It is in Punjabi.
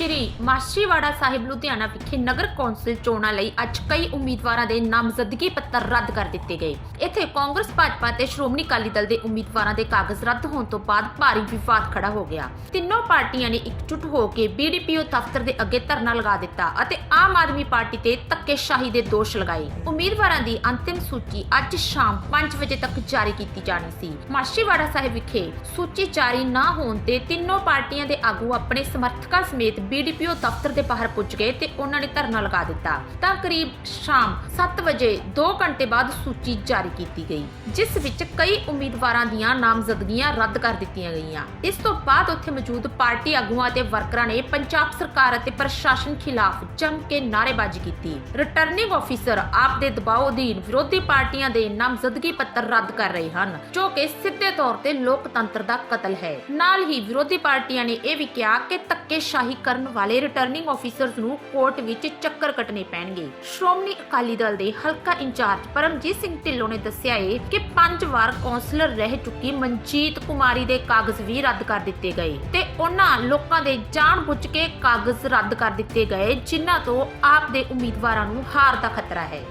ਸ਼੍ਰੀ ਮਾਸ਼ੀਵਾੜਾ ਸਾਹਿਬ ਲੁਧਿਆਣਾ ਵਿਖੇ ਨਗਰ ਕੌਂਸਲ ਚੋਣਾਂ ਲਈ ਅੱਜ ਕਈ ਉਮੀਦਵਾਰਾਂ ਦੇ ਨਾਮਜ਼ਦਗੀ ਪੱਤਰ ਰੱਦ ਕਰ ਦਿੱਤੇ ਗਏ। ਇੱਥੇ ਕਾਂਗਰਸ, ਭਾਜਪਾ ਤੇ ਸ਼੍ਰੋਮਣੀ ਅਕਾਲੀ ਦਲ ਦੇ ਉਮੀਦਵਾਰਾਂ ਦੇ ਕਾਗਜ਼ ਰੱਦ ਹੋਣ ਤੋਂ ਬਾਅਦ ਭਾਰੀ ਵਿਵਾਦ ਖੜਾ ਹੋ ਗਿਆ। ਤਿੰਨੋਂ ਪਾਰਟੀਆਂ ਨੇ ਇਕਜੁੱਟ ਹੋ ਕੇ ਬੀਡੀਪੀਓ ਦਫ਼ਤਰ ਦੇ ਅੱਗੇ ਧਰਨਾ ਲਗਾ ਦਿੱਤਾ ਅਤੇ ਆਮ ਆਦਮੀ ਪਾਰਟੀ ਤੇ ਧੱਕੇਸ਼ਾਹੀ ਦੇ ਦੋਸ਼ ਲਗਾਏ। ਉਮੀਦਵਾਰਾਂ ਦੀ ਅੰਤਿਮ ਸੂਚੀ ਅੱਜ ਸ਼ਾਮ 5 ਵਜੇ ਤੱਕ ਜਾਰੀ ਕੀਤੀ ਜਾਣੀ ਸੀ। ਮਾਸ਼ੀਵਾੜਾ ਸਾਹਿਬ ਵਿਖੇ ਸੂਚੀ ਜਾਰੀ ਨਾ ਹੋਣ ਤੇ ਤਿੰਨੋਂ ਪਾਰਟੀਆਂ ਦੇ ਆਗੂ ਆਪਣੇ ਸਮਰਥਕਾਂ ਸਮੇਤ ਬੀਡੀਪੀਓ ਦਫ਼ਤਰ ਦੇ ਬਾਹਰ ਪੁੱਜ ਗਏ ਤੇ ਉਹਨਾਂ ਨੇ ਧਰਨਾ ਲਗਾ ਦਿੱਤਾ। ਤਾਂ ਕਰੀਬ ਸ਼ਾਮ 7 ਵਜੇ 2 ਘੰਟੇ ਬਾਅਦ ਸੂਚੀ ਜਾਰੀ ਕੀਤੀ ਗਈ, ਜਿਸ ਵਿੱਚ ਕਈ ਉਮੀਦਵਾਰਾਂ ਦੀਆਂ ਨਾਮਜ਼ਦਗੀਆਂ ਰੱਦ ਕਰ ਦਿੱਤੀਆਂ ਗਈਆਂ। ਇਸ ਤੋਂ ਬਾਅਦ ਉੱਥੇ ਮੌਜੂਦ ਪਾਰਟੀ ਆਗੂਆਂ ਅਤੇ ਵਰਕਰਾਂ ਨੇ ਪੰਜਾਬ ਸਰਕਾਰ ਅਤੇ ਪ੍ਰਸ਼ਾਸਨ ਖਿਲਾਫ ਜੰਮ ਕੇ ਨਾਅਰੇਬਾਜ਼ੀ ਕੀਤੀ। ਰਿਟਰਨਿੰਗ ਆਫੀਸਰ ਆਪ ਦੇ ਦਬਾਅ ਅਧੀਨ ਵਿਰੋਧੀ ਪਾਰਟੀਆਂ ਦੇ ਨਾਮਜ਼ਦਗੀ ਪੱਤਰ ਰੱਦ ਕਰ ਰਹੇ ਹਨ, ਜੋ ਕਿ ਸਿੱਧੇ ਤੌਰ ਤੇ ਲੋਕਤੰਤਰ ਦਾ ਕਤਲ ਹੈ। ਨਾਲ ਹੀ ਵਿਰੋਧੀ ਪਾਰਟੀਆਂ ਨੇ ਇਹ ਵੀ ਕਿਹਾ ਕਿ ਧੱਕੇਸ਼ਾਹੀ ਕਰਨ ਵਾਲੇ ਰਿਟਰਨਿੰਗ ਆਫੀਸਰਸ ਨੂੰ ਕੋਰਟ ਵਿੱਚ ਚੱਕਰ ਕੱਟਣੇ ਪੈਣਗੇ। ਸ਼੍ਰੋਮਣੀ ਅਕਾਲੀ ਦਲ ਦੇ ਹਲਕਾ ਇੰਚਾਰਜ ਪਰਮਜੀਤ ਸਿੰਘ ਢਿੱਲੋਂ ਨੇ ਦੱਸਿਆ ਹੈ ਕਿ ਪੰਜ ਵਾਰ ਕੌਂਸਲਰ ਰਹਿ ਚੁੱਕੀ ਮਨਜੀਤ ਕੁਮਾਰੀ ਦੇ ਕਾਗਜ਼ ਵੀ ਰੱਦ ਕਰ ਦਿੱਤੇ ਗਏ ਤੇ ਉਹਨਾਂ ਲੋਕਾਂ ਦੇ ਜਾਣਬੁੱਝ ਕੇ ਕਾਗਜ਼ ਰੱਦ ਕਰ ਦਿੱਤੇ ਗਏ, ਜਿਨ੍ਹਾਂ ਤੋਂ ਆਪ ਦੇ ਉਮੀਦਵਾਰਾਂ ਨੂੰ ਹਾਰ ਦਾ ਖਤਰਾ ਹੈ।